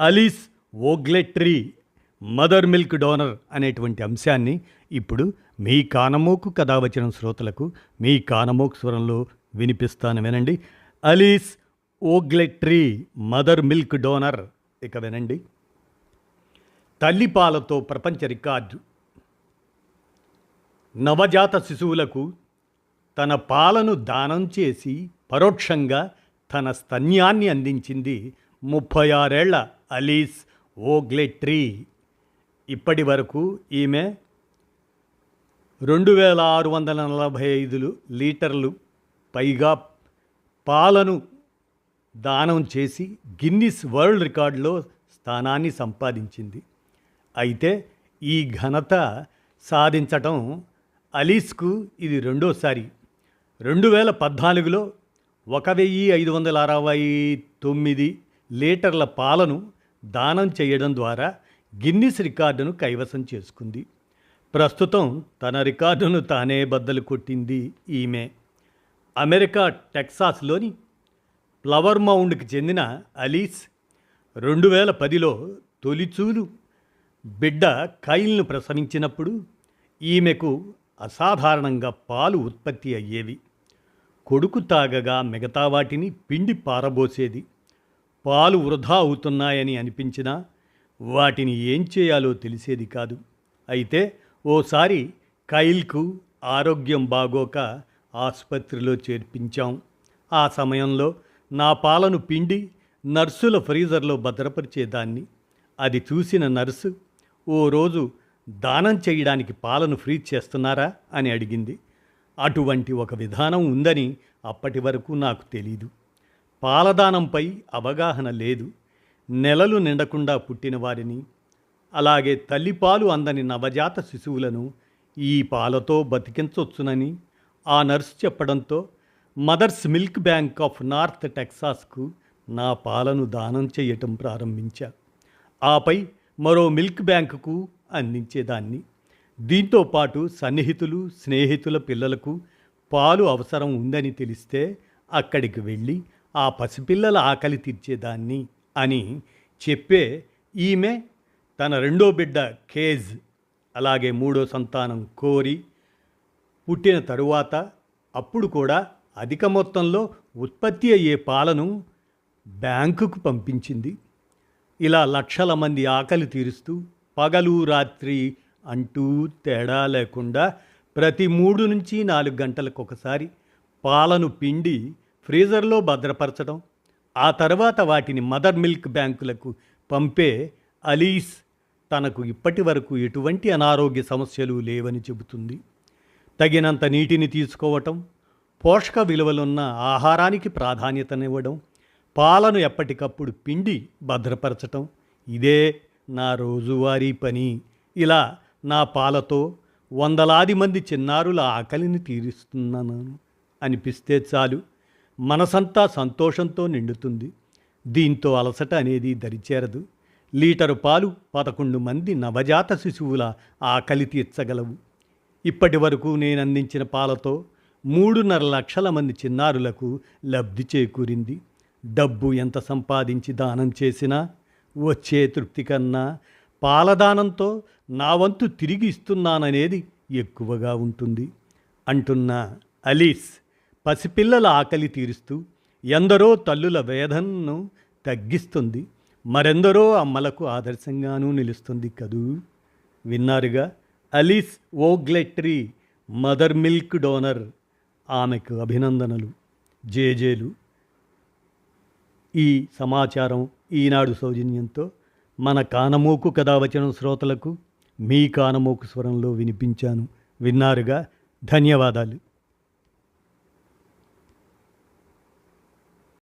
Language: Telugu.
Alice Ogletree mother milk donor అనేటువంటి అంశాన్ని ఇప్పుడు మీ కానమోకు కథ వచ్చిన శ్రోతలకు మీ కానమోకు స్వరంలో వినిపిస్తాను వినండి. Alice Ogletree mother milk donor ఇక వినండి. తల్లిపాలతో ప్రపంచ రికార్డు. నవజాత శిశువులకు తన పాలను దానం చేసి పరోక్షంగా తన స్తన్యాన్ని అందించింది ముప్పై ఆరేళ్ళ అలీస్ ఓగ్లెట్రీ. ఇప్పటి వరకు ఈమె రెండు వేల ఆరు వందల నలభై ఐదు లీటర్లు పైగా పాలను దానం చేసి గిన్నిస్ వరల్డ్ రికార్డులో స్థానాన్ని సంపాదించింది. అయితే ఈ ఘనత సాధించటం అలీస్కు ఇది రెండోసారి. రెండు వేల పద్నాలుగులో ఒక వెయ్యి ఐదు వందల అరవై తొమ్మిది లీటర్ల పాలను దానం చేయడం ద్వారా గిన్నిస్ రికార్డును కైవసం చేసుకుంది. ప్రస్తుతం తన రికార్డును తానే బద్దలు కొట్టింది ఈమె. అమెరికా టెక్సాస్లోని ఫ్లవర్ మౌండ్కి చెందిన అలీస్ రెండు వేల పదిలో తొలిచూలు బిడ్డ కైల్ను ప్రసవించినప్పుడు ఈమెకు అసాధారణంగా పాలు ఉత్పత్తి అయ్యేవి. కొడుకు తాగగా మిగతా వాటిని పిండి పారబోసేది. పాలు వృధా అవుతున్నాయని అనిపించినా వాటిని ఏం చేయాలో తెలిసేది కాదు. అయితే ఓసారి కైల్కు ఆరోగ్యం బాగోక ఆసుపత్రిలో చేర్పించాం. ఆ సమయంలో నా పాలను పిండి నర్సుల ఫ్రీజర్లో భద్రపరిచేదాన్ని. అది చూసిన నర్సు ఓ రోజు దానం చేయడానికి పాలను ఫ్రీజ్ చేస్తున్నారా? అని అడిగింది. అటువంటి ఒక విధానం ఉందని అప్పటి వరకు నాకు తెలీదు. పాలదానంపై అవగాహన లేదు నెలలు నిండకుండా పుట్టిన వారిని అలాగే తల్లిపాలు అందని నవజాత శిశువులను ఈ పాలతో బతికించవచ్చునని ఆ నర్సు చెప్పడంతో mother's milk bank of North టెక్సాస్కు నా పాలను దానం చేయటం ప్రారంభించా. ఆపై మరో మిల్క్ బ్యాంకుకు అందించేదాన్ని. దీంతో పాటు సన్నిహితులు స్నేహితుల పిల్లలకు పాలు అవసరం ఉందని తెలిస్తే అక్కడికి వెళ్ళి ఆ పసిపిల్లల ఆకలి తీర్చేదాన్ని అని చెప్పే ఈమె తన రెండో బిడ్డ కేజ్ అలాగే మూడో సంతానం కోరి పుట్టిన తరువాత అప్పుడు కూడా అధిక మొత్తంలో ఉత్పత్తి అయ్యే పాలను బ్యాంకుకు పంపించింది. ఇలా లక్షల మంది ఆకలి తీరుస్తూ పగలు రాత్రి అంటూ తేడా లేకుండా ప్రతి మూడు నుంచి నాలుగు గంటలకు ఒకసారి పాలను పిండి ఫ్రీజర్లో భద్రపరచడం ఆ తర్వాత వాటిని మదర్ మిల్క్ బ్యాంకులకు పంపే అలీస్ తనకు ఇప్పటి వరకు ఎటువంటి అనారోగ్య సమస్యలు లేవని చెబుతుంది. తగినంత నీటిని తీసుకోవటం పోషక విలువలున్న ఆహారానికి ప్రాధాన్యతనివ్వడం పాలను ఎప్పటికప్పుడు పిండి భద్రపరచటం ఇదే నా రోజువారీ పని. ఇలా నా పాలతో వందలాది మంది చిన్నారుల ఆకలిని తీరుస్తున్నాను. అనిపిస్తే చాలు. మనసంతా సంతోషంతో నిండుతుంది. దీంతో అలసట అనేది దరిచేరదు. లీటరు పాలు పదకొండు మంది నవజాత శిశువుల ఆకలి తీర్చగలవు. ఇప్పటి వరకు నేను అందించిన పాలతో మూడున్నర లక్షల మంది చిన్నారులకు లబ్ధి చేకూరింది. డబ్బు ఎంత సంపాదించి దానం చేసినా వచ్చే తృప్తి కన్నా పాలదానంతో నా వంతు తిరిగి ఇస్తున్నాననేది ఎక్కువగా ఉంటుంది. అంటున్న అలీస్ పసిపిల్లల ఆకలి తీరుస్తూ ఎందరో తల్లుల వేదనను తగ్గిస్తుంది మరెందరో అమ్మలకు ఆదర్శంగానూ నిలుస్తుంది కదూ? విన్నారుగా Alice Ogletree mother milk donor ఆమెకు అభినందనలు. జేజేలు. ఈ సమాచారం ఈనాడు సౌజన్యంతో మన కానమోకు కథావచనం శ్రోతలకు మీ కానమోకు స్వరంలో వినిపించాను. విన్నారుగా ధన్యవాదాలు.